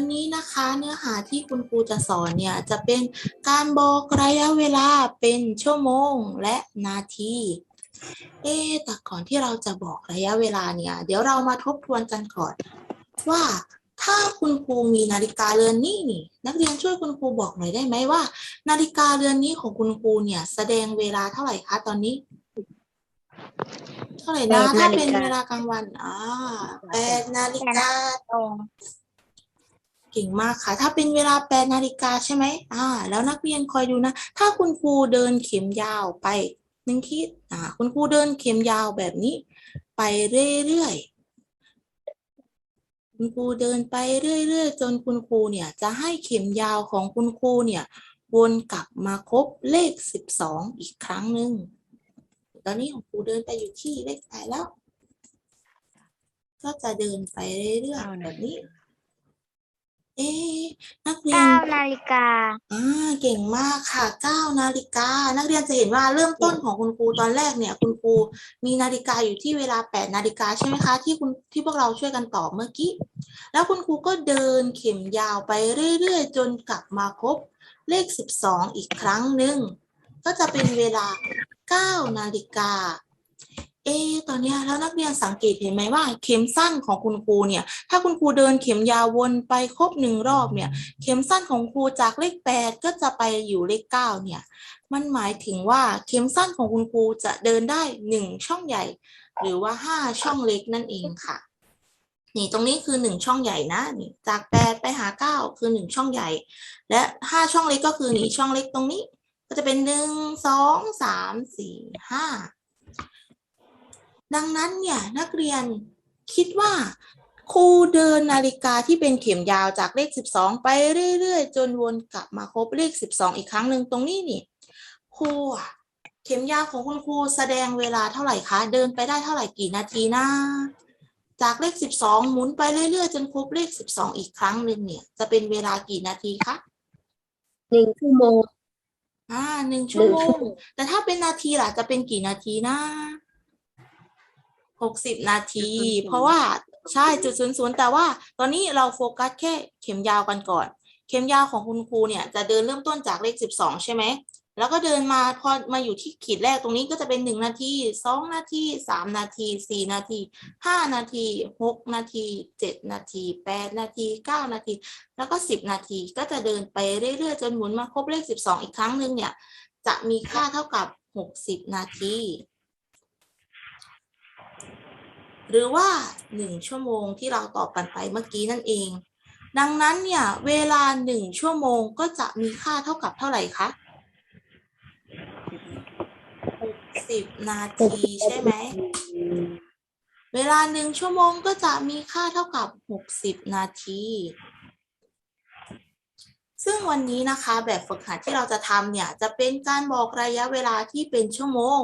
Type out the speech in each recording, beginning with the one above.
วันนี้นะคะเนื้อหาที่คุณครูจะสอนเนี่ยจะเป็นการบอกระยะเวลาเป็นชั่วโมงและนาที เอ๊ะแต่ก่อนที่เราจะบอกระยะเวลาเนี่ย เดี๋ยวเรามาทบทวนกันก่อน ว่าถ้าคุณครูมีนาฬิกาเรือนนี้นี่ นักเรียนช่วยคุณครูบอกหน่อยได้ไหมว่า นาฬิกาเรือนนี้ของคุณครูเนี่ย แสดงเวลาเท่าไหร่คะตอนนี้เท่าไหร่นะแปดถ้านาฬิกาเป็นเวลากลางวันอ่าแปดนาฬิกาตรงเก่งมากค่ะ ถ้าเป็นเวลาแปดนาฬิกาใช่ไหมอ่า แล้วนักเรียนคอยดูนะ ถ้าคุณครูเดินเข็มยาวไปหนึ่งคิดอ่าคุณครูเดินเข็มยาวแบบนี้ ไปเรื่อยๆคุณครูเดินไปเรื่อยๆ จนคุณครูเนี่ยจะให้เข็มยาวของคุณครูเนี่ยวนกลับมาครบเลขสิบสองอีกครั้งหนึ่งตอนนี้ของครูเดินไปอยู่ที่เลขแปดแล้ว ก็จะเดินไปเรื่อยๆแบบนี้ เอ๊ะนักเรียนเก้านาฬิกาอ่าเก่งมากค่ะเก้านาฬิกา นักเรียนจะเห็นว่าเริ่มต้นของคุณครูตอนแรกเนี่ย คุณครูมีนาฬิกาอยู่ที่เวลาแปดนาฬิกาใช่ไหมคะที่คุณที่พวกเราช่วยกันตอบเมื่อกี้ แล้วคุณครูก็เดินเข็มยาวไปเรื่อยๆ จนกลับมาครบเลขสิบสองอีกครั้งหนึ่งก็จะเป็นเวลาเก้านาฬิกา เอ๊ตอนนี้แล้วนักเรียนสังเกตเห็นไหมว่า เข็มสั้นของคุณครูเนี่ย ถ้าคุณครูเดินเข็มยาววนไปครบหนึ่งรอบเนี่ย เข็มสั้นของครูจากเลขแปดก็จะไปอยู่เลขเก้าเนี่ย มันหมายถึงว่าเข็มสั้นของคุณครูจะเดินได้หนึ่งช่องใหญ่ หรือว่าห้าช่องเล็กนั่นเองค่ะนี่ตรงนี้คือหนึ่งช่องใหญ่นะนี่จากแปดไปหาเก้าคือหนึ่งช่องใหญ่ และห้าช่องเล็กก็คือนี่ช่องเล็กตรงนี้ ก็จะเป็นหนึ่งสองสามสี่ห้า ดังนั้นเนี่ยนักเรียนคิดว่าครูเดินนาฬิกาที่เป็นเข็มยาวจากเลข 12 ไปเรื่อยๆ จนวนกลับมาครบเลข 12 อีกครั้งหนึ่งตรงนี้นี่ครูอะเข็มยาวของคุณครูแสดงเวลาเท่าไหร่คะ เดินไปได้เท่าไหร่กี่นาทีนะจากเลข 12 หมุนไปเรื่อยๆ จนครบเลข 12 อีกครั้งหนึ่งเนี่ย จะเป็นเวลากี่นาทีคะหนึ่งชั่วโมงอ่าหนึ่งชั่วโมหนึ่งชั่งวโมงแต่ถ้าเป็นนาทีล่ะจะเป็นกี่นาทีนะ หกสิบนาที เพราะว่าใช่จุดศูนย์ศูนย์แต่ว่าตอนนี้เราโฟกัสแค่เข็มยาวกันก่อน เข็มยาวของคุณครูเนี่ยจะเดินเริ่มต้นจากเลขสิบสองใช่ไหมแล้วก็เดินมาพอมาอยู่ที่ขีดแรกตรงนี้ก็จะเป็นหนึ่งนาทีสองนาทีสามนาทีสี่นาทีห้านาทีหกนาทีเจ็ดนาทีแปดนาทีเก้านาที แล้วก็สิบนาทีก็จะเดินไปเรื่อยๆ จนหมุนมาครบเลขสิบสองอีกครั้งหนึ่งเนี่ย จะมีค่าเท่ากับหกสิบนาที หรือว่าหนึ่งชั่วโมงที่เราตอบกันไปเมื่อกี้นั่นเอง ดังนั้นเนี่ย เวลาหนึ่งชั่วโมงก็จะมีค่าเท่ากับเท่าไหร่คะหกสิบนาทีใช่ไหม เวลาหนึ่งชั่วโมงก็จะมีค่าเท่ากับหกสิบนาที ซึ่งวันนี้นะคะแบบฝึกหัดที่เราจะทำเนี่ยจะเป็นการบอกระยะเวลาที่เป็นชั่วโมง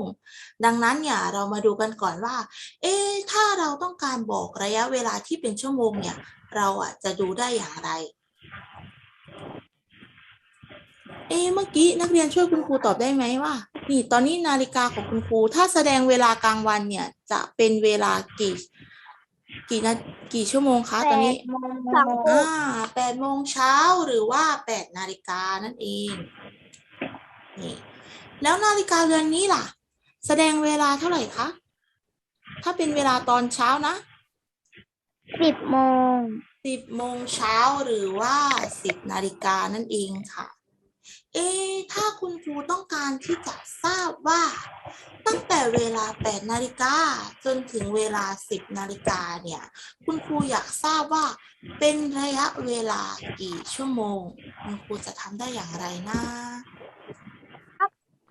ดังนั้นเนี่ยเรามาดูกันก่อนว่า เอ๊ถ้าเราต้องการบอกระยะเวลาที่เป็นชั่วโมงเนี่ยเราอะจะดูได้อย่างไร เอ๊เมื่อกี้นักเรียนช่วยคุณครูตอบได้ไหมว่านี่ตอนนี้นาฬิกาของคุณครู ถ้าแสดงเวลากลางวันเนี่ยจะเป็นเวลากี่กี่นา กี่ชั่วโมงคะตอนนี้สองอ่าแปดโมงเช้าหรือว่าแปดนาฬิกานั่นเองนี่แล้วนาฬิกาเรือนนี้ล่ะ แสดงเวลาเท่าไหร่คะ ถ้าเป็นเวลาตอนเช้านะสิบโมงสิบโมงเช้าหรือว่าสิบนาฬิกานั่นเองค่ะ เอ๊ะถ้าคุณครูต้องการที่จะทราบว่า ตั้งแต่เวลาแปดนาฬิกาจนถึงเวลาสิบนาฬิกาเนี่ย คุณครูอยากทราบว่าเป็นระยะเวลากี่ชั่วโมง คุณครูจะทำได้อย่างไรนะ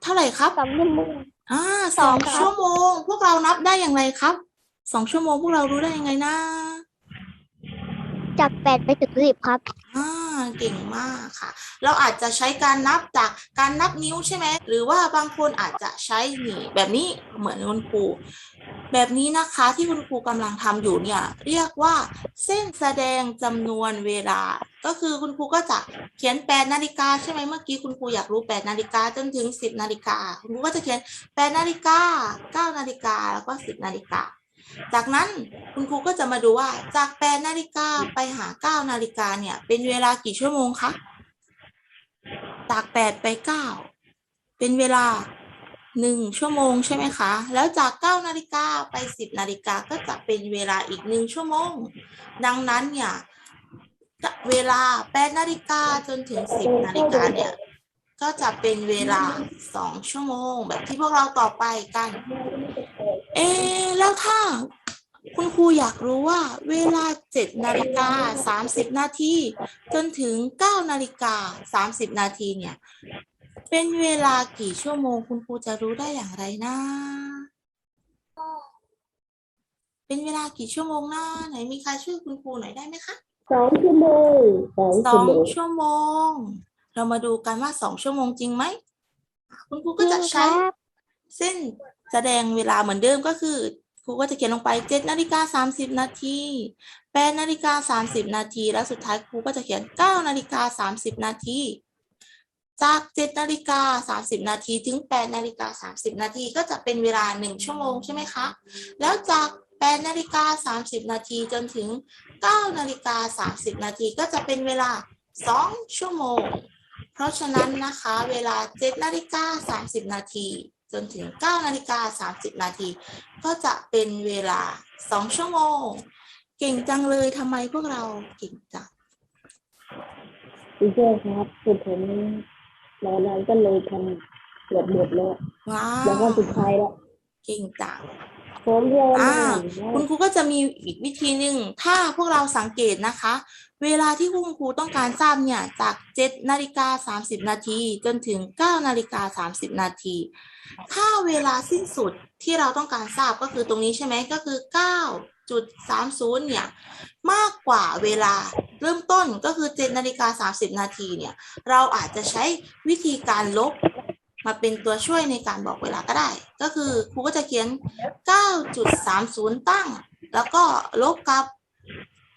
เท่าไหร่ครับสองชั่วโมงอ่าสสอองงครับชั่วโมง พวกเรานับได้อย่างไรครับ สองชั่วโมงพวกเรารู้ได้ยังไงนะ จากแปดไปถึงสิบครับ อ่าเก่งมากค่ะ เราอาจจะใช้การนับจากการนับนิ้วใช่ไหม หรือว่าบางคนอาจจะใช้หนีแบบนี้เหมือนคุณครู แบบนี้นะคะที่คุณครูกำลังทำอยู่เนี่ย เรียกว่าเส้นแสดงจำนวนเวลา ก็คือคุณครูก็จะเขียน8นาฬิกาใช่ไหมเมื่อกี้คุณครูอยากรู้8นาฬิกาจนถึง10นาฬิกาคุณครูก็จะเขียน8นาฬิกา9นาฬิกาแล้วก็10นาฬิกา จากนั้นคุณครูก็จะมาดูว่าจากแปดนาฬิกาไปหาเก้านาฬิกาเนี่ย เป็นเวลากี่ชั่วโมงคะจากแปดไปเก้าเป็นเวลาหนึ่งชั่วโมงใช่ไหมคะ แล้วจากเก้านาฬิกาไปสิบนาฬิกาก็จะเป็นเวลาอีกหนึ่งชั่วโมง ดังนั้นเนี่ยเวลาแปดนาฬิกาจนถึงสิบนาฬิกาเนี่ย ก็จะเป็นเวลาสองชั่วโมง แบบที่พวกเราต่อไปกัน เอะแล้วถ้าคุณครูอยากรู้ว่าเวลาเจ็ดนาฬิกาสามสิบนาทีจนถึงเก้านาฬิกาสามสิบนาทีเนี่ย เป็นเวลากี่ชั่วโมงคุณครูจะรู้ได้อย่างไรนะ เป็นเวลากี่ชั่วโมงนะไหนมีใครช่วยคุณครูหน่อยได้ไหมคะสองชั่วโมงสองสชั่อวงโมงชั่วโมง เรามาดูกันว่าสองชั่วโมงจริงไหม คุณครูก็จะใช้เส้น แสดงเวลาเหมือนเดิมก็คือครูก็จะเขียนลงไปเจ็ดนาฬิกาสามสิบนาทีแปดนาฬิกาสามสิบนาที แล้วสุดท้ายครูก็จะเขียนเก้านาฬิกาสามสิบนาที จากเจ็ดนาฬิกาสามสิบนาทีถึงแปดนาฬิกาสามสิบนาทีก็จะเป็นเวลาหนึ่งชั่วโมงใช่ไหมคะ แล้วจากแปดนาฬิกาสามสิบนาทีจนถึงเก้านาฬิกาสามสิบนาทีก็จะเป็นเวลาสองชั่วโมง เพราะฉะนั้นนะคะ เวลา7นาฬิกา30นาที จนถึง9นาฬิกา30 นาที ก็จะเป็นเวลา 2 ชั่วโมง เก่งจังเลยทำไมพวกเราเก่งจังพี่เจ้ครับคือผมรอนานก็เลยทำเกือบหมดแล้วว้าแล้วก็วสุดท้ายแล้ว เก่งจัง ผมรออ่านานแล้วคุณครูก็จะมีอีกวิธีหนึ่งถ้าพวกเราสังเกตนะคะ เวลาที่คุณครูต้องการทราบเนี่ยจาก7นาฬิกา30 นาที จนถึง9นาฬิกา30 นาที ถ้าเวลาสิ้นสุดที่เราต้องการทราบก็คือตรงนี้ใช่ไหมก็คือ 9.30 เนี่ย มากกว่าเวลาเริ่มต้นก็คือ7นาฬิกา30 นาทีเนี่ย เราอาจจะใช้วิธีการลบ มาเป็นตัวช่วยในการบอกเวลาก็ได้ ก็คือครูก็จะเขียน 9.30 ตั้ง แล้วก็ลบกับ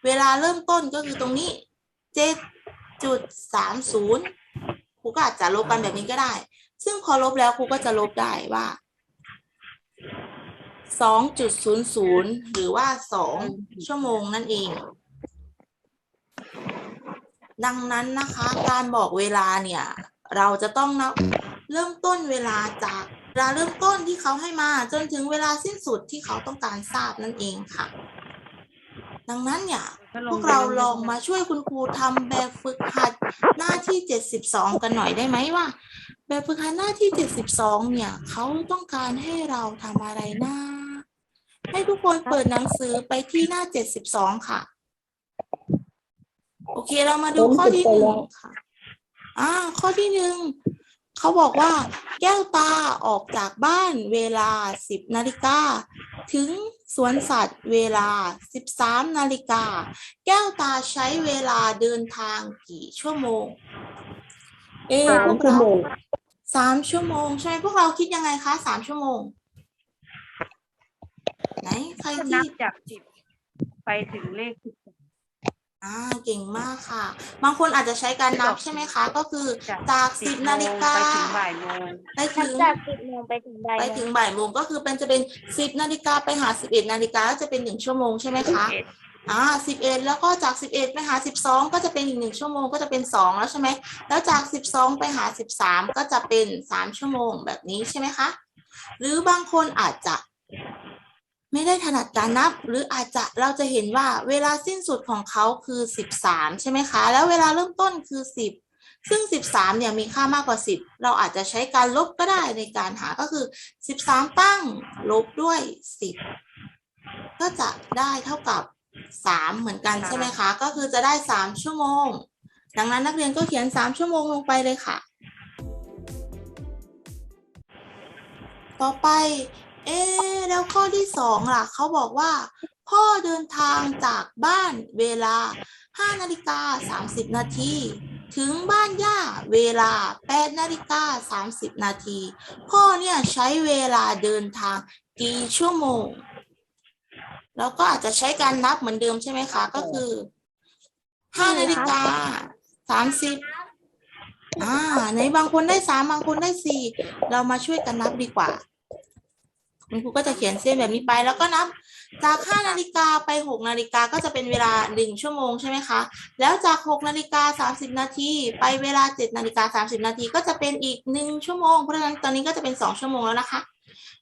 เวลาเริ่มต้นก็คือตรงนี้ 7.30 ครูก็อาจจะลบกันแบบนี้ก็ได้ ซึ่งพอลบแล้วครูก็จะลบได้ว่า 2.00 หรือว่า 2 ชั่วโมงนั่นเอง ดังนั้นนะคะ การบอกเวลาเนี่ย เราจะต้องนับ เริ่มต้นเวลาจากเวลาเริ่มต้นที่เขาให้มาจนถึงเวลาสิ้นสุดที่เขาต้องการทราบนั่นเองค่ะ ดังนั้นเนี่ยพวกเราลองมาช่วยคุณครูทำแบบฝึกหัดหน้าที่ 72 กันหน่อยได้ไหมว่า แบบฝึกหัดหน้าที่ 72 เนี่ยเขาต้องการให้เราทำอะไรนะให้ทุกคนเปิดหนังสือไปที่หน้า 72 ค่ะ โอเคเรามาดูข้อที่หนึ่งค่ะ อ่า ข้อที่หนึ่ง เขาบอกว่าแก้วตาออกจากบ้านเวลา 10นาฬิกาถึงสวนสัตว์เวลา 13นาฬิกาแก้วตาใช้เวลาเดินทางกี่ชั่วโมง เอะสามพวกชั่วเราโมงสามชั่วโมง ใช่ไหมพวกเราคิดยังไงคะสามชั่วโมง ไหนใครนัที่บจากสิบไปถึงเลขสิบ อ่าเก่งมากค่ะ บางคนอาจจะใช้การนับใช่ไหมคะ ก็คือจากสิบนาฬิกาไปถึงบ่ายโมงไปถึงจากสิบโมงไปถึงบ่ายไปถึงบ่ายโมงก็คือเป็นจะเป็นสิบนาฬิกาไปหาสิบเอ็ดนาฬิกาก็จะเป็นหนึ่งชั่วโมงใช่ไหมคะเอ็ดอ่าสิบเอ็ดแล้วก็จากสิบเอ็ดไปหาสิบสองก็จะเป็นอีกหนึ่งชั่วโมงก็จะเป็นสองแล้วใช่ไหมแล้วจากสิบสองไปหาสิบสามก็จะเป็นสามชั่วโมงแบบนี้ใช่ไหมคะ หรือบางคนอาจจะ ไม่ได้ถนัดการนับ หรืออาจจะเราจะเห็นว่าเวลาสิ้นสุดของเขาคือสิบสามใช่ไหมคะ แล้วเวลาเริ่มต้นคือสิบซึ่งสิบสามเนี่ยมีค่ามากกว่าสิบเราอาจจะใช้การลบก็ได้ในการหาก็คือสิบสามตั้งลบด้วยสิบก็จะได้เท่ากับสามเหมือนกันใช่ไหมคะ ก็คือจะได้สามชั่วโมง ดังนั้นนักเรียนก็เขียนสามชั่วโมงลงไปเลยค่ะ ต่อไป เอ๊ะแล้วข้อที่สองล่ะเขาบอกว่า พ่อเดินทางจากบ้านเวลาห้านาฬิกาสามสิบนาทีถึงบ้านย่าเวลาแปดนาฬิกาสามสิบนาที พ่อเนี่ยใช้เวลาเดินทางกี่ชั่วโมง แล้วก็อาจจะใช้การนับเหมือนเดิมใช่ไหมคะ ก็คือห้านาฬิกาสามสิบอ่า ในบางคนได้สามบางคนได้สี่เรามาช่วยกันนับดีกว่า คุณครูก็จะเขียนเส้นแบบนี้ไป แล้วก็นับจากห้านาฬิกาไปหกนาฬิกาก็จะเป็นเวลาหนึ่งชั่วโมงใช่ไหมคะ แล้วจากหกนาฬิกาสามสิบนาทีไปเวลาเจ็ดนาฬิกาสามสิบนาทีก็จะเป็นอีกหนึ่งชั่วโมง เพราะฉะนั้นตอนนี้ก็จะเป็นสองชั่วโมงแล้วนะคะ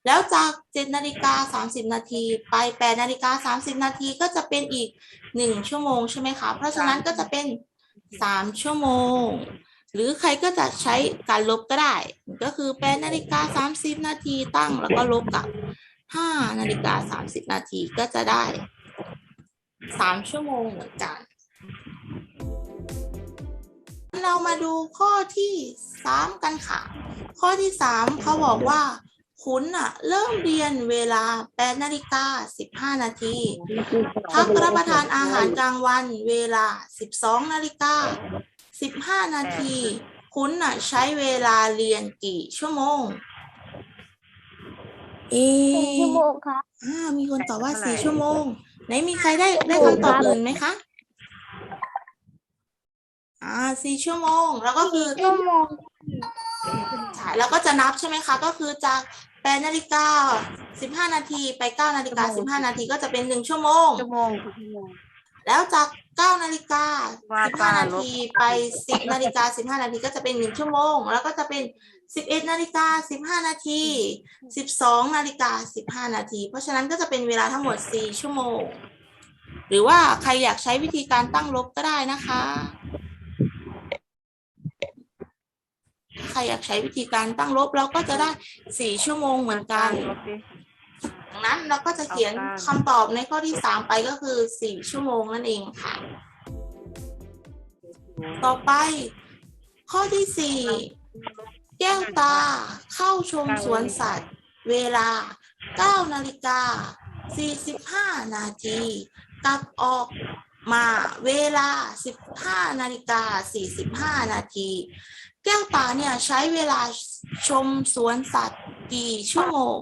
แล้วจากเจ็ดนาฬิกาสามสิบนาทีไปแปดนาฬิกาสามสิบนาทีก็จะเป็นอีกหนึ่งชั่วโมงใช่ไหมคะ เพราะฉะนั้นก็จะเป็นสามชั่วโมง หรือใครก็จะใช้การลบก็ได้ ก็คือแปดนาฬิกาสามสิบนาทีตั้งแล้วก็ลบกับห้านาฬิกาสามสิบนาทีก็จะได้สามชั่วโมงเหมือนกัน เรามาดูข้อที่สามกันค่ะ ข้อที่สามเขาบอกว่า คุณอะเริ่มเรียนเวลาแปดนาฬิกาสิบห้านาทีพักรับประทานอาหารกลางวันเวลา 12นาฬิกา15 นาที คุณน่ะใช้เวลาเรียนกี่ชั่วโมงเอชั่วโมงครับอ่ามีคนตอบว่าสี่ชั่วโมง ไหนมีใครได้ได้คำตอบอื่นไหมคะอ่าสี่ชั่วโมง แล้วก็คือชั่วโมงใช่แล้วก็จะนับใช่ไหมคะ ก็คือจาก แปดนาฬิกาสิบห้านาทีไปเก้านาฬิกาสิบห้านาทีก็จะเป็นหนึ่งชั่วโมง ชั่วโมงคือชั่วโมง แล้วจากเก้านาฬิกาว่าสิบห้าตานาลบทีไปสิบนาฬิกาสิบห้านาทีก็จะเป็นหนึ่งชั่วโมง แล้วก็จะเป็นสิบเอ็ดนาฬิกาสิบห้านาทีสิบสองนาฬิกาสิบห้านาที เพราะฉะนั้นก็จะเป็นเวลาทั้งหมดสี่ชั่วโมง หรือว่าใครอยากใช้วิธีการตั้งลบก็ได้นะคะ ใครอยากใช้วิธีการตั้งลบเราก็จะได้สี่ชั่วโมงเหมือนกันดิดังนั้นเราก็จะเขียนคำตอบในข้อที่สามไปก็คือสี่ชั่วโมงนั่นเองค่ะ ต่อไป ข้อที่สี่แก้วตาเข้าชมสวนสัตว์ เวลาเก้านาฬิกาสี่สิบห้านาทีกลับออกมาเวลาสิบห้านาฬิกาสี่สิบห้านาที แก้วตาเนี่ยใช้เวลาชมสวนสัตว์กี่ชั่วโมง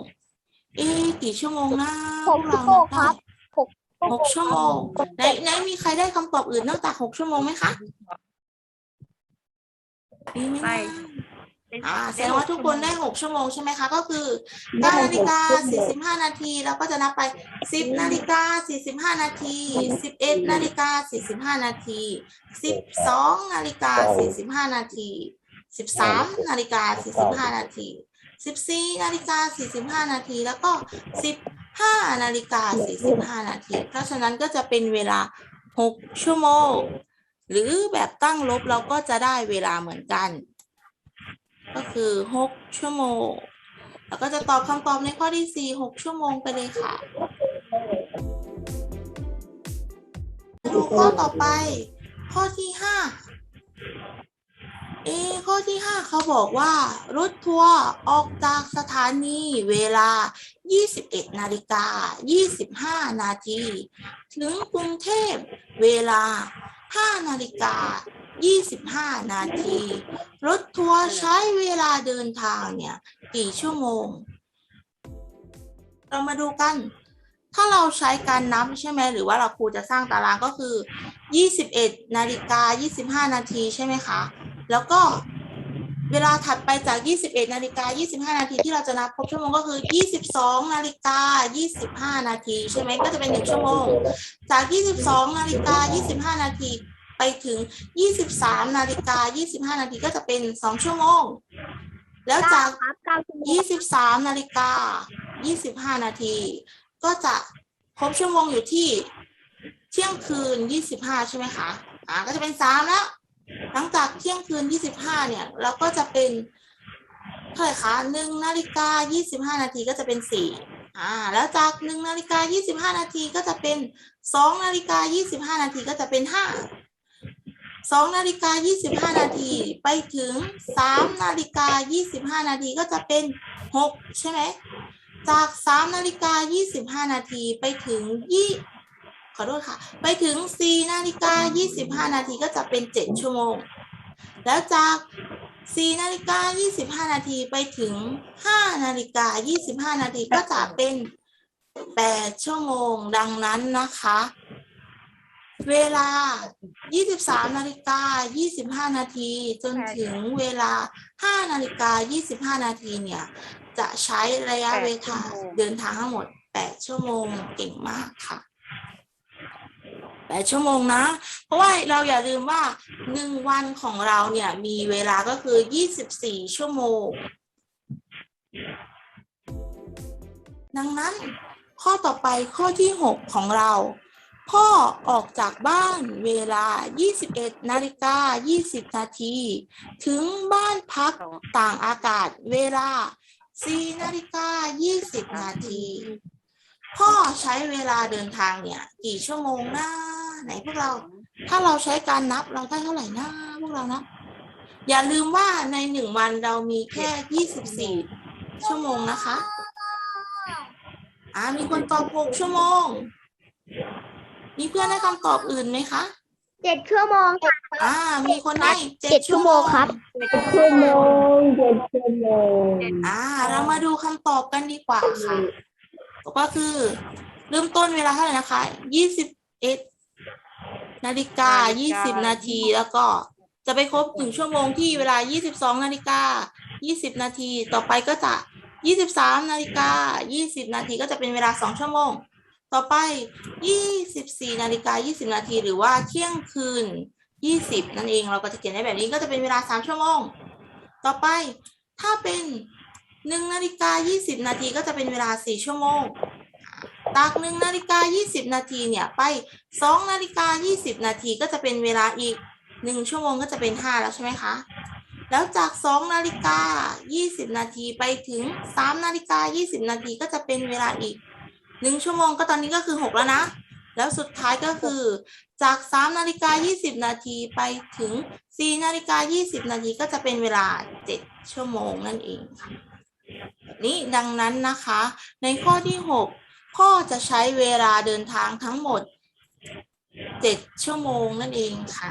เอ๊ะกี่ชั่วโมงนะหกพวชั่วโมงครับหกหกชั่วโมงไหนไหนมีใครได้คำตอบอื่นนอกจากหกชั่วโมงไหมคะมีไหมไม่นะอ่าแสดงว่าทุกคนได้หกชั่วโมงใช่ไหมคะก็คือเก้านาฬิกาสี่สิบห้านาทีเราก็จะนับไปสิบนาฬิกาสี่สิบห้านาทีสิบเอ็ดนาฬิกาสี่สิบห้านาทีสิบสองนาฬิกาสี่สิบห้านาที สิบสามนาฬิกาสี่สิบห้านาทีสิบสี่นาฬิกาสี่สิบห้านาทีแล้วก็สิบห้านาฬิกาสี่สิบห้านาที เพราะฉะนั้นก็จะเป็นเวลาหกชั่วโมง หรือแบบตั้งลบเราก็จะได้เวลาเหมือนกัน ก็คือหกชั่วโมง แล้วก็จะตอบคำตอบในข้อที่สี่หกชั่วโมงไปเลยค่ะดูข้อต่อไป ข้อที่ห้า เอข้อที่ห้าเขาบอกว่า รถทัวร์ออกจากสถานีเวลา 21 นาฬิกา 25 นาที ถึงกรุงเทพเวลา 5 นาฬิกา 25 นาที รถทัวร์ใช้เวลาเดินทางเนี่ยกี่ชั่วโมง เรามาดูกัน ถ้าเราใช้การนับใช่ไหม หรือว่าเราครูจะสร้างตารางก็คือ 21 นาฬิกา 25 นาทีใช่ไหมคะ แล้วก็เวลาถัดไปจาก 21 นาฬิกา 25 นาทีที่เราจะนับครบชั่วโมงก็คือ 22 นาฬิกา 25 นาทีใช่ไหมก็จะเป็น 1 ชั่วโมง จาก 22 นาฬิกา 25 นาทีไปถึง 23 นาฬิกา 25 นาทีก็จะเป็น 2 ชั่วโมง แล้วจากครับเก้าชั่วโมง23 นาฬิกา 25 นาที ก็จะครบชั่วโมงอยู่ที่เที่ยงคืน 25 ใช่ไหมคะ อ่า ก็จะเป็น 3 แล้ว หลังจากเที่ยงคืน 25 เนี่ย เราก็จะเป็นเท่าไหร่คะ1นาฬิกา 25 นาทีก็จะเป็น 4 อ่า แล้วจาก1นาฬิกา 25 นาทีก็จะเป็น2นาฬิกา 25 นาทีก็จะเป็น5 2นาฬิกา 25 นาทีไปถึง3นาฬิกา 25 นาทีก็จะเป็น6ใช่ไหมจาก3นาฬิกา 25 นาทีไปถึงยี่ ขอโทษค่ะ ไปถึง 4 นาฬิกา 25 นาทีก็จะเป็น 7 ชั่วโมง แล้วจาก 4 นาฬิกา 25 นาทีไปถึง 5 นาฬิกา 25 นาทีก็จะเป็น 8 ชั่วโมง ดังนั้นนะคะ เวลา 23 นาฬิกา 25 นาที จนถึงเวลา 5 นาฬิกา 25 นาทีเนี่ย จะใช้ระยะเวลาเดินทางทั้งหมด 8 ชั่วโมง เก่งมากค่ะ 8ชั่วโมงนะ เพราะว่าเราอย่าลืมว่า1วันของเราเนี่ยมีเวลาก็คือ24ชั่วโมง ดังนั้นข้อต่อไปข้อที่6ของเรา พ่อออกจากบ้านเวลา 21นาฬิกา20 นาที ถึงบ้านพักต่างอากาศเวลา4นาฬิกา20 นาทีพ่อใช้เวลาเดินทางเนี่ย กี่ชั่วโมงนะ ไหนพวกเรา ถ้าเราใช้การนับเราได้เท่าไหร่นะพวกเรานะ อย่าลืมว่าในหนึ่งวันเรามีแค่24ชั่วโมงนะคะอ่ามีคนตอบหกชั่วโมง มีเพื่อนได้คำตอบอื่นไหมคะเจ็ดชั่วโมงค่ะอ่า มีคนได้เจ็ดชั่วโมงครับชั่วโมงเจ็ดชั่วโมงอ่า เรามาดูคำตอบกันดีกว่าค่ะ ก็คือ เริ่มต้นเวลาเท่าไหร่นะคะยี่สิบเอ็ด นาฬิกายี่สิบนาที แล้วก็จะไปครบถึงชั่วโมงที่เวลายี่สิบสองนาฬิกายี่สิบนาที ต่อไปก็จะยี่สิบสามนาฬิกายี่สิบนาทีก็จะเป็นเวลาสองชั่วโมง ต่อไปยี่สิบสี่นาฬิกายี่สิบนาที หรือว่าเที่ยงคืนยี่สิบนั่นเอง เราก็จะเขียนได้แบบนี้ก็จะเป็นเวลาสามชั่วโมง ต่อไป ถ้าเป็นหนึ่งนาฬิกายี่สิบนาทีก็จะเป็นเวลาสี่ชั่วโมง จากหนึ่งนาฬิกายี่สิบนาทีเนี่ยไปสองนาฬิกายี่สิบนาทีก็จะเป็นเวลาอีกหนึ่งชั่วโมงก็จะเป็นห้าแล้วใช่ไหมคะ แล้วจากสองนาฬิกายี่สิบนาทีไปถึงสามนาฬิกายี่สิบนาทีก็จะเป็นเวลาอีกหนึ่งชั่วโมงก็ตอนนี้ก็คือหกแล้วนะ แล้วสุดท้ายก็คือจากสามนาฬิกายี่สิบนาทีไปถึงสี่นาฬิกายี่สิบนาทีก็จะเป็นเวลาเจ็ดชั่วโมงนั่นเองค่ะนี้ดังนั้นนะคะ ในข้อที่หก พ่อจะใช้เวลาเดินทางทั้งหมด 7 ชั่วโมงนั่นเองค่ะ